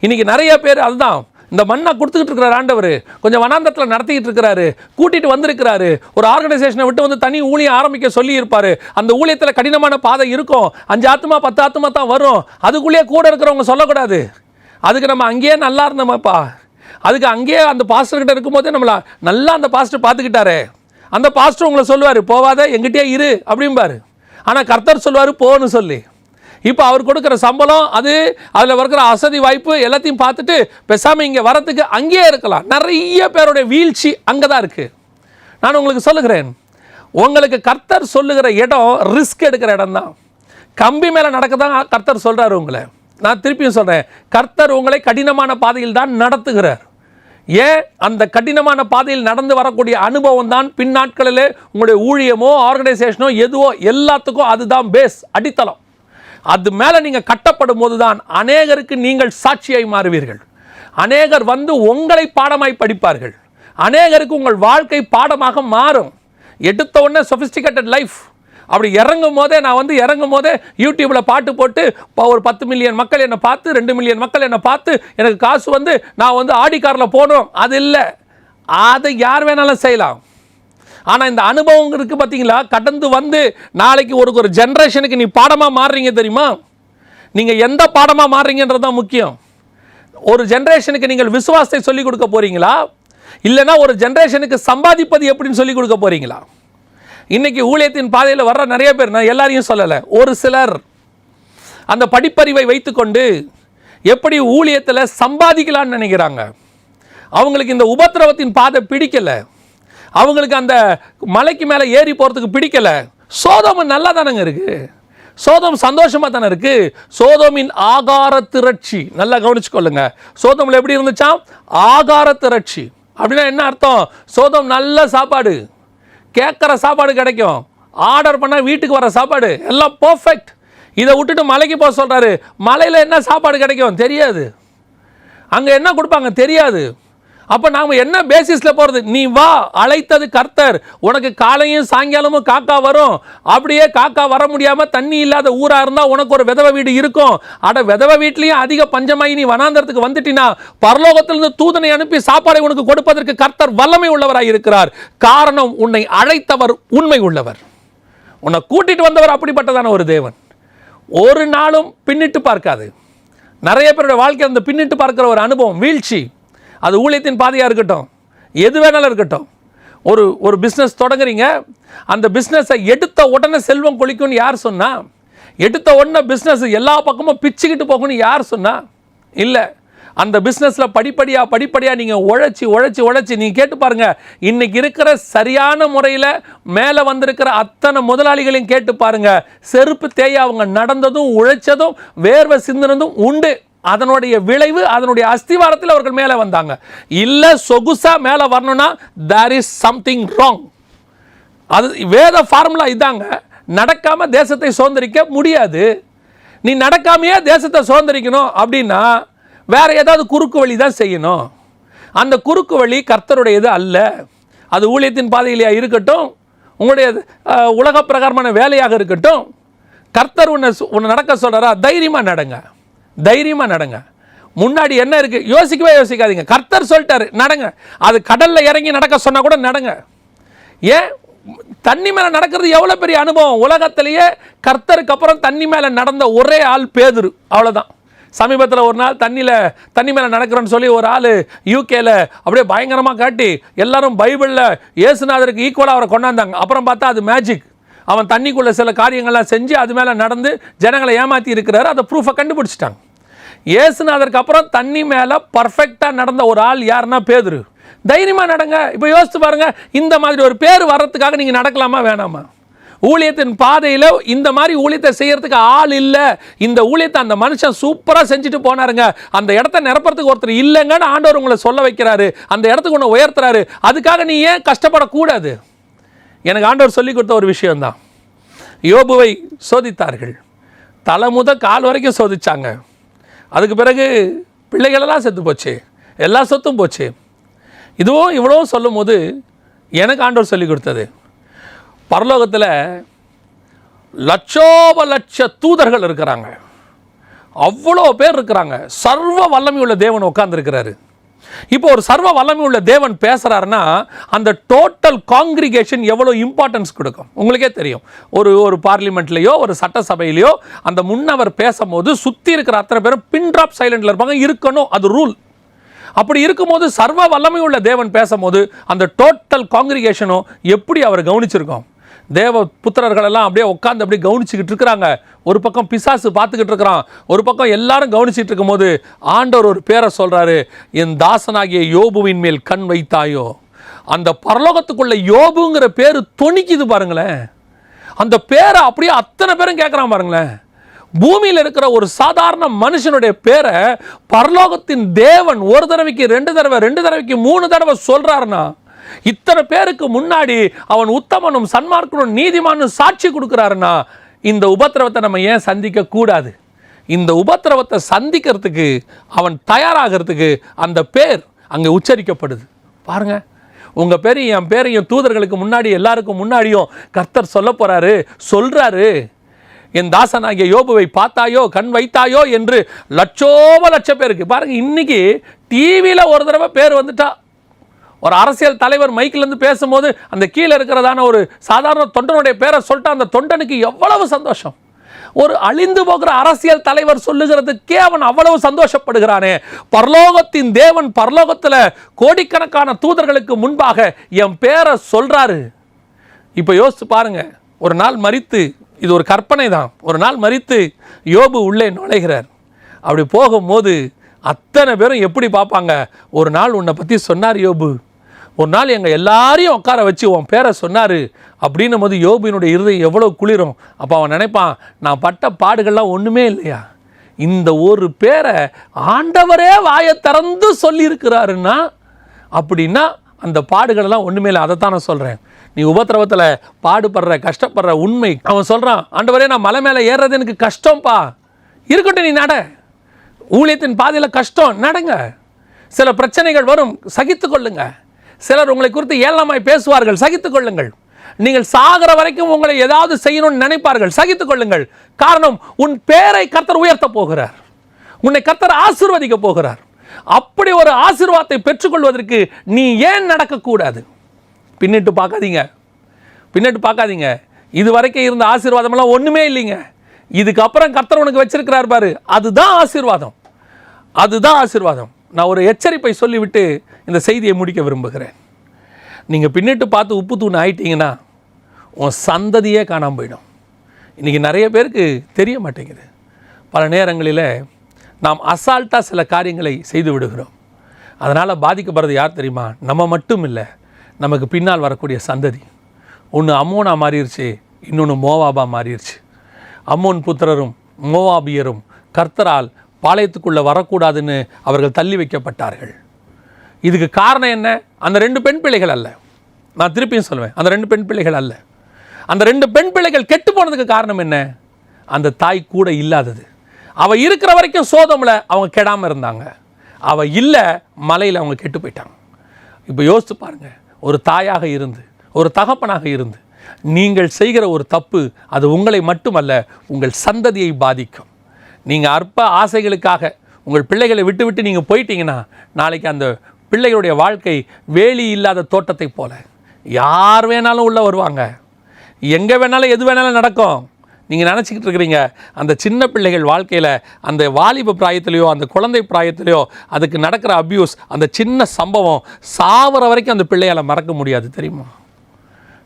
இன்னைக்கு நிறைய பேர் அதுதான். இந்த மண்ணை கொடுத்துக்கிட்டு இருக்கிறார் ஆண்டவர். கொஞ்சம் வனாந்தத்தில் நடத்திக்கிட்டு இருக்கிறாரு. கூட்டிகிட்டு வந்திருக்கிறாரு. ஒரு ஆர்கனைசேஷனை விட்டு வந்து தனி ஊழியம் ஆரம்பிக்க சொல்லியிருப்பார். அந்த ஊழியத்தில் கடினமான பாதை இருக்கும். அஞ்சு ஆத்துமா பத்து ஆத்துமா தான் வரும். அதுக்குள்ளேயே கூட இருக்கிறவங்க சொல்லக்கூடாது. அதுக்கு நம்ம அங்கேயே நல்லா இருந்தோமாப்பா? அதுக்கு அங்கேயே அந்த பாஸ்டர்கிட்ட இருக்கும்போதே நம்மளை நல்லா அந்த பாஸ்டர் பார்த்துக்கிட்டாரே. அந்த பாஸ்டர் உங்களை சொல்லுவார் போவாத எங்கிட்டே இரு அப்படிம்பாரு. ஆனால் கர்த்தர் சொல்லுவார் போன்னு சொல்லி. இப்போ அவர் கொடுக்குற சம்பளம் அது அதில் இருக்கிற அசதி வாய்ப்பு எல்லாத்தையும் பார்த்துட்டு பேசாமல் இங்கே வரத்துக்கு அங்கேயே இருக்கலாம். நிறைய பேருடைய வீழ்ச்சி அங்கே தான் இருக்குது நான் உங்களுக்கு சொல்லுகிறேன் உங்களுக்கு கர்த்தர் சொல்லுகிற இடம் ரிஸ்க் எடுக்கிற இடம் தான் கம்பி மேலே நடக்க தான் கர்த்தர் சொல்கிறாரு உங்களை. நான் திருப்பியும் சொல்கிறேன் கர்த்தர் உங்களை கடினமான பாதையில் தான் நடத்துகிறார். ஏன்? அந்த கடினமான பாதையில் நடந்து வரக்கூடிய அனுபவம் தான் பின்னாட்களில் உங்களுடைய ஊழியமோ ஆர்கனைசேஷனோ எதுவோ எல்லாத்துக்கும் அதுதான் பேஸ் அடித்தளம். அது மேலே நீங்கள் கட்டப்படும் போது தான் அநேகருக்கு நீங்கள் சாட்சியாய் மாறுவீர்கள். அநேகர் வந்து உங்களை பாடமாய் படிப்பார்கள். அநேகருக்கு உங்கள் வாழ்க்கை பாடமாக மாறும். எடுத்த உடனே சொஃபிஸ்டிகேட்டட் லைஃப் அப்படி இறங்கும் போதே நான் வந்து இறங்கும் போதே யூடியூப்பில் பாட்டு போட்டு இப்போ ஒரு பத்து மில்லியன் மக்கள் என்னை பார்த்து ரெண்டு மில்லியன் மக்கள் என்னை பார்த்து எனக்கு காசு வந்து நான் வந்து ஆடி காரில் போகணும். அது இல்லை. அதை யார் வேணாலும் செய்யலாம். ஆனால் இந்த அனுபவம் இருக்குது பார்த்தீங்களா கடந்து வந்து நாளைக்கு ஒரு ஒரு ஜென்ரேஷனுக்கு நீ பாடமாக மாறுறீங்க தெரியுமா? நீங்கள் எந்த பாடமாக மாறுறீங்கன்றது தான் முக்கியம். ஒரு ஜென்ரேஷனுக்கு நீங்கள் விசுவாசத்தை சொல்லிக் கொடுக்க போகிறீங்களா இல்லைன்னா ஒரு ஜென்ரேஷனுக்கு சம்பாதிப்பது எப்படின்னு சொல்லிக் கொடுக்க போகிறீங்களா இன்னைக்கு ஊழியத்தின் பாதையில் வர்ற நிறைய பேர் நான் எல்லாரையும் சொல்லலை ஒரு சிலர் அந்த படிப்பறிவை வைத்துக்கொண்டு எப்படி ஊழியத்தில் சம்பாதிக்கலான்னு நினைக்கிறாங்க. அவங்களுக்கு இந்த உபத்திரவத்தின் பாதை பிடிக்கலை. அவங்களுக்கு அந்த மலைக்கு மேலே ஏறி போகிறதுக்கு பிடிக்கலை. சோதோம் நல்லா தானேங்க இருக்கு. சோதம் சந்தோஷமாக தானே இருக்குது சோதோமின் ஆகார திரட்சி நல்லா கவனிச்சுக்கொள்ளுங்க. சோதமில் எப்படி இருந்துச்சான் ஆகார திரட்சி. அப்படின்னா என்ன அர்த்தம்? சோதம் நல்ல சாப்பாடு. கேட்குற சாப்பாடு கிடைக்கும். ஆர்டர் பண்ணால் வீட்டுக்கு வர சாப்பாடு. எல்லாம் பர்ஃபெக்ட் இதை விட்டுட்டு மலைக்கு போக சொல்கிறாரு மலையில் என்ன சாப்பாடு கிடைக்கும்? தெரியாது. அங்கே என்ன கொடுப்பாங்க? தெரியாது. அப்போ நாம் என்ன பேசிஸில் போகிறது நீ வா அழைத்தது கர்த்தர். உனக்கு காலையும் சாயங்காலமும் காக்கா வரும். அப்படியே காக்கா வர முடியாமல் தண்ணி இல்லாத ஊராக இருந்தால் உனக்கு ஒரு விதவை வீடு இருக்கும். அட விதவை வீட்லேயும் அதிக பஞ்சமாகி நீ வனாந்தரத்துக்கு வந்துட்டினா பரலோகத்திலிருந்து தூதனை அனுப்பி சாப்பாடை உனக்கு கொடுப்பதற்கு கர்த்தர் வல்லமை உள்ளவராக இருக்கிறார். காரணம் உன்னை அழைத்தவர் உண்மை உள்ளவர். உன்னை கூட்டிட்டு வந்தவர் அப்படிப்பட்டதான ஒரு தேவன். ஒரு நாளும் பின்னிட்டு பார்க்காது. நிறைய பேருடைய வாழ்க்கை அந்த பின்னிட்டு பார்க்குற ஒரு அனுபவம் வீழ்ச்சி. அது ஊழியத்தின் பாதையாக இருக்கட்டும். எது வேணாலும் இருக்கட்டும். ஒரு ஒரு பிஸ்னஸ் தொடங்குறீங்க. அந்த பிஸ்னஸை எடுத்த உடனே செல்வம் கொளிக்கும்னு யார் சொன்னால் எடுத்த உடனே பிஸ்னஸ் எல்லா பக்கமும் பிச்சுக்கிட்டு போகணும்னு யார் சொன்னால் இல்லை. அந்த பிஸ்னஸில் படிப்படியாக படிப்படியாக நீங்கள் உழைச்சி உழைச்சி உழைச்சி நீங்கள் கேட்டு பாருங்கள் இன்றைக்கி இருக்கிற சரியான முறையில் மேலே வந்திருக்கிற அத்தனை முதலாளிகளையும் கேட்டு பாருங்கள் செருப்பு தேய அவங்க நடந்ததும் உழைச்சதும் வேர்வை சிந்தினதும் உண்டு. அதனுடைய விளைவு அதனுடைய அஸ்திவாரத்தில் அவர்கள் மேலே வந்தாங்க. இல்லை சொகுசாக மேலே வரணும்னா தேர் இஸ் சம்திங் ராங் அது வேத ஃபார்முலா இதாங்க. நடக்காமல் தேசத்தை சுதந்திரிக்க முடியாது. நீ நடக்காமையே தேசத்தை சுதந்திரிக்கணும் அப்படின்னா வேறு ஏதாவது குறுக்கு வழி தான் செய்யணும். அந்த குறுக்கு வழி கர்த்தருடையது அல்ல. அது ஊழியத்தின் பாதையிலேயே இருக்கட்டும் உங்களுடைய உலக பிரகாரமான வேலையாக இருக்கட்டும் கர்த்தர் உன்னை உன்னை நடக்க சொல்றாரா? தைரியமாக நடங்க. தைரியமாக நடங்க. முன்னாடி என்ன இருக்குது யோசிக்கவே யோசிக்காதீங்க. கர்த்தர் சொல்லிட்டாரு நடங்க. அது கடலில் இறங்கி நடக்க சொன்னால் கூட நடங்க. ஏன்? தண்ணி மேலே நடக்கிறது எவ்வளோ பெரிய அனுபவம்? உலகத்திலேயே கர்த்தருக்கு அப்புறம் தண்ணி மேலே நடந்த ஒரே ஆள் பேதுரு. அவ்வளோதான் சமீபத்தில் ஒரு நாள் தண்ணியில் தண்ணி மேலே நடக்கிறேன்னு சொல்லி ஒரு ஆள் யூகேல அப்படியே பயங்கரமாக காட்டி எல்லாரும் பைபிளில் இயேசுநாதருக்கு ஈக்குவலாக அவரை கொண்டாந்தாங்க. அப்புறம் பார்த்தா அது மேஜிக் அவன் தண்ணிக்குள்ளே சில காரியங்கள்லாம் செஞ்சு அது மேலே நடந்து ஜனங்களை ஏமாற்றி இருக்கிறாரு. அதை ப்ரூஃபை கண்டுபிடிச்சிட்டாங்க. இயேசுநாதருக்கு அப்புறம் தண்ணி மேலே பர்ஃபெக்டாக நடந்த ஒரு ஆள் யாருன்னா பேதுரு. தைரியமாக நடங்க. இப்போ யோசித்து பாருங்கள் இந்த மாதிரி ஒரு பேர் வர்றதுக்காக நீங்கள் நடக்கலாமா வேணாமா? ஊழியத்தின் பாதையில் இந்த மாதிரி ஊழியத்தை செய்கிறதுக்கு ஆள் இல்லை. இந்த ஊழியத்தை அந்த மனுஷன் சூப்பராக செஞ்சுட்டு போனாருங்க. அந்த இடத்த நிரப்புறதுக்கு ஒருத்தர் இல்லைங்கன்னு ஆண்டவர் உங்களை சொல்ல வைக்கிறாரு. அந்த இடத்துக்கு உன்னை உயர்த்துறாரு. அதுக்காக நீ ஏன் கஷ்டப்படக்கூடாது? எனக்கு ஆண்டவர் சொல்லி கொடுத்த ஒரு விஷயம்தான். யோபுவை சோதித்தார்கள். தலை முத கால் வரைக்கும் சோதித்தாங்க அதுக்கு பிறகு பிள்ளைகளெல்லாம் செத்து போச்சு. எல்லா சொத்தும் போச்சு. இதுவும் சொல்லும் சொல்லும்போது எனக்கு ஆண்டவர் சொல்லி கொடுத்தது. பரலோகத்தில் லட்சோப லட்ச தூதர்கள் இருக்கிறாங்க. அவ்வளோ பேர் இருக்கிறாங்க. சர்வ வல்லமையுள்ள தேவன் உட்கார்ந்திருக்கிறாரு. இப்போ ஒரு சர்வ வல்லமை உள்ள தேவன் பேசுறாருன்னா அந்த டோட்டல் காங்கிரிகேஷன் எவ்வளோ இம்பார்ட்டன்ஸ் கொடுக்கும்? உங்களுக்கே தெரியும். ஒரு ஒரு பார்லிமெண்ட்லேயோ ஒரு சட்டசபையிலையோ அந்த முன்னவர் பேசும்போது சுற்றி இருக்கிற அத்தனை பேரும் பின் ட்ராப் சைலண்டில் இருப்பாங்க. இருக்கணும் அது ரூல் அப்படி இருக்கும்போது சர்வ வல்லமை உள்ள தேவன் பேசும்போது அந்த டோட்டல் காங்கிரிகேஷனும் எப்படி அவர் கவனிச்சிருக்கோம்? தேவ புத்திரர்கள் எல்லாம் அப்படியே உட்காந்து அப்படியே கவனிச்சுக்கிட்டு இருக்கிறாங்க. ஒரு பக்கம் பிசாசு பார்த்துக்கிட்டு இருக்கிறான். ஒரு பக்கம் எல்லாரும் கவனிச்சிட்டு இருக்கும்போது ஆண்டவர் ஒரு பேரை சொல்கிறாரு என் தாசனாகிய யோபுவின் மேல் கண் வைத்தாயோ? அந்த பரலோகத்துக்குள்ள யோபுங்கிற பேர் தொனிக்குது பாருங்களேன். அந்த பேரை அப்படியே அத்தனை பேரும் கேட்குறான் பாருங்களேன். பூமியில் இருக்கிற ஒரு சாதாரண மனுஷனுடைய பேரை பரலோகத்தின் தேவன் ஒரு தடவைக்கு ரெண்டு தடவை ரெண்டு தடவைக்கு மூணு தடவை சொல்கிறாருன்னா இத்தனை பேருக்கு முன்னாடி அவன் உத்தமனும் சன்மார்க்கனும் நீதிமானும் சாட்சி கொடுக்குறாருன்னா இந்த உபத்திரவத்தை நம்ம ஏன் சந்திக்க கூடாது? இந்த உபத்திரவத்தை சந்திக்கிறதுக்கு அவன் தயாராகிறதுக்கு அந்த பேர் அங்கே உச்சரிக்கப்படுது. பாருங்க உங்கள் பேரையும் என் பேரையும் தூதர்களுக்கு முன்னாடி எல்லாருக்கும் முன்னாடியும் கர்த்தர் சொல்ல போகிறாரு சொல்கிறாரு என் தாசனாகிய யோபுவை பார்த்தாயோ கண் வைத்தாயோ என்று லட்சோப லட்ச பேருக்கு. பாருங்க இன்றைக்கி டிவியில் ஒரு தடவை பேர் வந்துட்டா. ஒரு அரசியல் தலைவர் மைக்கிலேருந்து பேசும்போது அந்த கீழே இருக்கிறதான ஒரு சாதாரண தொண்டனுடைய பேரை சொல்லிட்டு அந்த தொண்டனுக்கு எவ்வளவு சந்தோஷம்? ஒரு அழிந்து போகிற அரசியல் தலைவர் சொல்லுகிறதுக்கே அவன் அவ்வளவு சந்தோஷப்படுகிறானே. பரலோகத்தின் தேவன் பரலோகத்தில் கோடிக்கணக்கான தூதர்களுக்கு முன்பாக என் பேரை சொல்கிறாரு இப்போ யோசித்து பாருங்க. ஒரு நாள் மறித்து இது ஒரு கற்பனை தான் ஒரு நாள் மறித்து யோபு உள்ளே நுழைகிறார். அப்படி போகும்போது அத்தனை பேரும் எப்படி பார்ப்பாங்க? ஒரு நாள் உன்னை பற்றி சொன்னார் யோபு. ஒரு நாள் எங்கள் எல்லாரையும் உட்கார வச்சு உன் பேரை சொன்னார் அப்படின்னும் போது யோபினுடைய இருதயம் எவ்வளோ குளிரும். அப்போ அவன் நினைப்பான் நான் பட்ட பாடுகள்லாம் ஒன்றுமே இல்லையா? இந்த ஒரு பேரை ஆண்டவரே வாயை திறந்து சொல்லியிருக்கிறாருன்னா அப்படின்னா அந்த பாடுகளெல்லாம் ஒன்றுமே இல்லை. அதை தான் நான் சொல்கிறேன் நீ உபத்திரவத்தில் பாடுபடுற கஷ்டப்படுற உண்மை. அவன் சொல்கிறான் ஆண்டவரே நான் மலை மேலே ஏறுறது எனக்கு கஷ்டம்ப்பா இருக்கட்டும் நீ நட. ஊழியத்தின் பாதையில் கஷ்டம் நடங்க. சில பிரச்சனைகள் வரும் சகித்து கொள்ளுங்கள் சிலர் உங்களை குறித்து ஏளனமாய் பேசுவார்கள். சகித்துக் கொள்ளுங்கள். நீங்கள் சாகிற வரைக்கும் உங்களை ஏதாவது செய்யணும்னு நினைப்பார்கள். சகித்துக் கொள்ளுங்கள். காரணம் உன் பேரை கர்த்தர் உயர்த்த போகிறார். உன்னை கர்த்தர் ஆசிர்வதிக்க போகிறார். அப்படி ஒரு ஆசிர்வாதத்தை பெற்றுக்கொள்வதற்கு நீ ஏன் நடக்கக்கூடாது? பின்னிட்டு பார்க்காதீங்க. பின்னிட்டு பார்க்காதீங்க. இது வரைக்கும் இருந்த ஆசீர்வாதமெல்லாம் ஒன்றுமே இல்லைங்க. இதுக்கப்புறம் கர்த்தர் உனக்கு வச்சிருக்கிறார் பாரு. அதுதான் ஆசீர்வாதம். அதுதான் ஆசீர்வாதம். நான் ஒரு எச்சரிப்பை சொல்லிவிட்டு இந்த செய்தியை முடிக்க விரும்புகிறேன். நீங்கள் பின்னிட்டு பார்த்து உப்பு தூண் ஆயிட்டீங்கன்னா உன் சந்ததியே காணாமல் போயிடும். இன்றைக்கி நிறைய பேருக்கு தெரிய மாட்டேங்குது. பல நேரங்களில் நாம் அசால்ட்டாக சில காரியங்களை செய்து விடுகிறோம். அதனால் பாதிக்கப்படுறது யார் தெரியுமா? நம்ம மட்டும் இல்லை நமக்கு பின்னால் வரக்கூடிய சந்ததி. ஒன்று அம்மோனா மாறிடுச்சு இன்னொன்று மோவாபா மாறிடுச்சு அம்மோன் புத்திரரும் மோவாபியரும் கர்த்தரால் பாளையத்துக்குள்ளே வரக்கூடாதுன்னு அவர்கள் தள்ளி வைக்கப்பட்டார்கள். இதுக்கு காரணம் என்ன? அந்த ரெண்டு பெண் பிள்ளைகள் அல்ல. நான் திருப்பியும் சொல்லுவேன் அந்த ரெண்டு பெண் பிள்ளைகள் அல்ல. அந்த ரெண்டு பெண் பிள்ளைகள் கெட்டு போனதுக்கு காரணம் என்ன? அந்த தாய் கூட இல்லாதது. அவள் இருக்கிற வரைக்கும் சோதமில் அவங்க கெடாமல் இருந்தாங்க. அவள் இல்லை மலையில் அவங்க கெட்டு போயிட்டாங்க. இப்போ யோசித்து பாருங்க ஒரு தாயாக இருந்து ஒரு தகப்பனாக இருந்து நீங்கள் செய்கிற ஒரு தப்பு அது உங்களை மட்டுமல்ல உங்கள் சந்ததியை பாதிக்கும். நீங்கள் அற்ப ஆசைகளுக்காக உங்கள் பிள்ளைகளை விட்டு விட்டு நீங்கள் போயிட்டீங்கன்னா நாளைக்கு அந்த பிள்ளைகளுடைய வாழ்க்கை வேலி இல்லாத தோட்டத்தை போல. யார் வேணாலும் உள்ளே வருவாங்க. எங்கே வேணாலும் எது வேணாலும் நடக்கும். நீங்கள் நினச்சிக்கிட்டு இருக்கிறீங்க அந்த சின்ன பிள்ளைகள் வாழ்க்கையில் அந்த வாலிப பிராயத்திலையோ அந்த குழந்தை பிராயத்திலையோ அதுக்கு நடக்கிற அப்யூஸ் அந்த சின்ன சம்பவம் சாவர வரைக்கும் அந்த பிள்ளையால் மறக்க முடியாது தெரியுமா?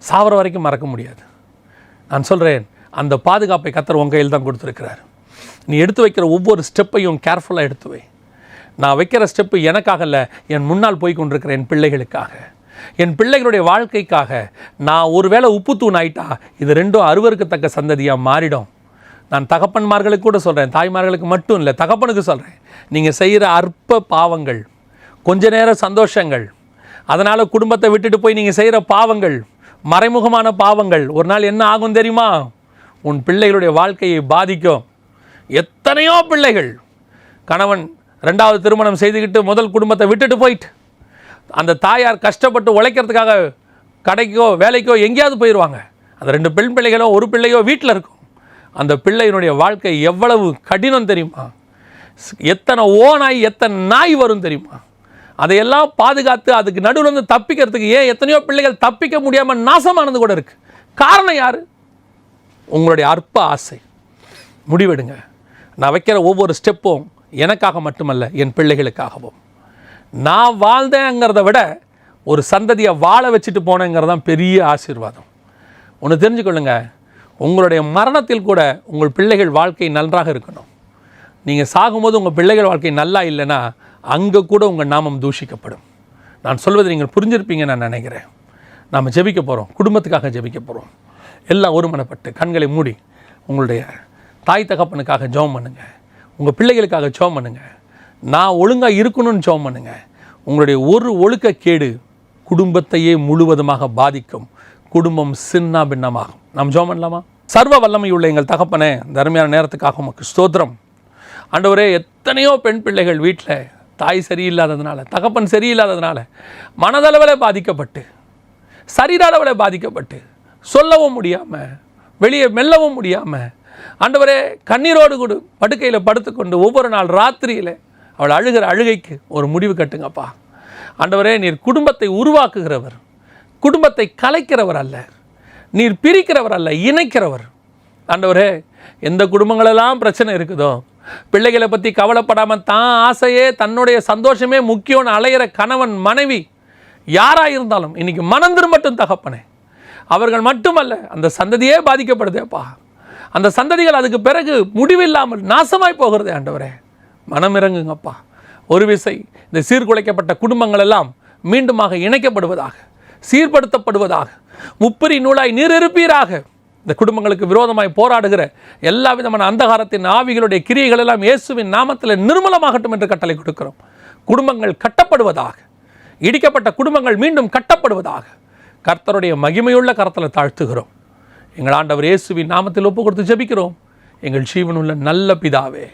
சாவர வரைக்கும் மறக்க முடியாது. நான் சொல்கிறேன் அந்த பாதுகாப்பை கத்தர் உங்கள் கையில் தான் கொடுத்துருக்கிறார். நீ எடுத்து வைக்கிற ஒவ்வொரு ஸ்டெப்பையும் கேர்ஃபுல்லாக எடுத்து வை. நான் வைக்கிற ஸ்டெப்பு எனக்காக இல்லை என் முன்னால் போய் கொண்டிருக்கிற என் பிள்ளைகளுக்காக. என் பிள்ளைகளுடைய வாழ்க்கைக்காக நான் ஒருவேளை உப்புத்தூண் ஆயிட்டா இது ரெண்டும் அருவருக்கத்தக்க சந்ததியாக மாறிடும். நான் தகப்பன்மார்களுக்கு கூட சொல்கிறேன் தாய்மார்களுக்கு மட்டும் இல்லை தகப்பனுக்கு சொல்கிறேன் நீங்கள் செய்கிற அற்ப பாவங்கள் கொஞ்ச நேர சந்தோஷங்கள் அதனால் குடும்பத்தை விட்டுட்டு போய் நீங்கள் செய்கிற பாவங்கள் மறைமுகமான பாவங்கள் ஒரு நாள் என்ன ஆகும் தெரியுமா? உன் பிள்ளைகளுடைய வாழ்க்கையை பாதிக்கும். எத்தனையோ பிள்ளைகள் கணவன் ரெண்டாவது திருமணம் செய்துக்கிட்டு முதல் குடும்பத்தை விட்டுட்டு போயிட்டு அந்த தாயார் கஷ்டப்பட்டு உழைக்கிறதுக்காக கடைக்கோ வேலைக்கோ எங்கேயாவது போயிடுவாங்க அந்த ரெண்டு பெண் பிள்ளைகளோ ஒரு பிள்ளையோ வீட்டில் இருக்கும். அந்த பிள்ளையினுடைய வாழ்க்கை எவ்வளவு கடினம் தெரியுமா? ஸ்- எத்தனை நாய் எத்தனை நாய் வரும் தெரியுமா? அதையெல்லாம் பாதுகாத்து அதுக்கு நடுவில் இருந்து தப்பிக்கிறதுக்கு ஏன் எத்தனையோ பிள்ளைகள் தப்பிக்க முடியாமல் நாசமானது கூட இருக்குது காரணம் யார்? உங்களுடைய அற்ப ஆசை. முடிவெடுங்க. நான் வைக்கிற ஒவ்வொரு ஸ்டெப்பும் எனக்காக மட்டுமல்ல என் பிள்ளைகளுக்காகவும். நான் வாழ்ந்தேங்கிறத விட ஒரு சந்ததியை வாழ வச்சுட்டு போனேங்கிறது தான் பெரிய ஆசீர்வாதம். ஒன்று தெரிஞ்சுக்கொள்ளுங்க உங்களுடைய மரணத்தில் கூட உங்கள் பிள்ளைகள் வாழ்க்கை நன்றாக இருக்கணும். நீங்கள் சாகும்போது உங்கள் பிள்ளைகள் வாழ்க்கை நல்லா இல்லைன்னா அங்கே கூட உங்கள் நாமம் தூஷிக்கப்படும். நான் சொல்வதை நீங்கள் புரிஞ்சிருப்பீங்க நான் நினைக்கிறேன். நாம் ஜெபிக்க போகிறோம் குடும்பத்துக்காக ஜெபிக்க போகிறோம் எல்லாம் ஒருமனப்பட்டு கண்களை மூடி உங்களுடைய தாய் தகப்பனுக்காக ஜோம் பண்ணுங்கள் உங்கள் பிள்ளைகளுக்காக ஜோம் பண்ணுங்கள் நான் ஒழுங்காக இருக்கணும்னு ஜோம் பண்ணுங்கள் உங்களுடைய ஒரு ஒழுக்கக்கேடு குடும்பத்தையே முழுவதுமாக பாதிக்கும். குடும்பம் சின்ன பின்னமாகும். நாம் ஜோம் பண்ணலாமா? சர்வ வல்லமையுள்ள எங்கள் தகப்பனே தர்மையான நேரத்துக்காக உமக்கு ஸ்தோத்திரம். ஆண்டவரே எத்தனையோ பெண் பிள்ளைகள் வீட்டில் தாய் சரியில்லாததுனால தகப்பன் சரியில்லாததுனால மனதளவில் பாதிக்கப்பட்டு சரீர அளவில் பாதிக்கப்பட்டு சொல்லவும் முடியாமல் வெளியே மெல்லவும் முடியாமல் ஆண்டவரே கண்ணீரோடு கொடு படுக்கையில் படுத்துக்கொண்டு ஒவ்வொரு நாள் ராத்திரியில் அவள் அழுகிற அழுகைக்கு ஒரு முடிவு கட்டுங்கப்பா. ஆண்டவரே நீர் குடும்பத்தை உருவாக்குகிறவர். குடும்பத்தை கலைக்கிறவர் அல்ல. நீர் பிரிக்கிறவர் அல்ல இணைக்கிறவர். ஆண்டவரே எந்த குடும்பங்களெல்லாம் பிரச்சனை இருக்குதோ பிள்ளைகளை பற்றி கவலைப்படாமல் தான் ஆசையே தன்னுடைய சந்தோஷமே முக்கியம்னு அலையிற கணவன் மனைவி யாராக இருந்தாலும் இன்னைக்கு மனம் திரும்பட்டும் தகப்பனே. அவர்கள் மட்டுமல்ல அந்த சந்ததியே பாதிக்கப்படுதேப்பா. அந்த சந்ததிகள் அதுக்கு பிறகு முடிவில்லாமல் நாசமாய் போகிறது ஆண்டவரே. மனம் இறங்குங்கப்பா. ஒரு விசை இந்த சீர்குலைக்கப்பட்ட குடும்பங்கள் எல்லாம் மீண்டுமாக இணைக்கப்படுவதாக சீர்படுத்தப்படுவதாக முப்பரி நூலாய் நீர் இருப்பீராக இந்த குடும்பங்களுக்கு விரோதமாய் போராடுகிற எல்லா விதமான அந்தகாரத்தின் ஆவிகளுடைய கிரியைகள் எல்லாம் இயேசுவின் நாமத்தில் நிர்மலமாகட்டும் என்று கட்டளை கொடுக்கிறோம். குடும்பங்கள் கட்டப்படுவதாக இடிக்கப்பட்ட குடும்பங்கள் மீண்டும் கட்டப்படுவதாக கர்த்தருடைய மகிமையுள்ள கரத்தில் தாழ்த்துகிறோம். எங்கள் ஆண்டவர் இயேசுவின் நாமத்தில் ஒப்பு கொடுத்து ஜபிக்கிறோம். எங்கள் ஜீவனுள்ள நல்ல பிதாவே.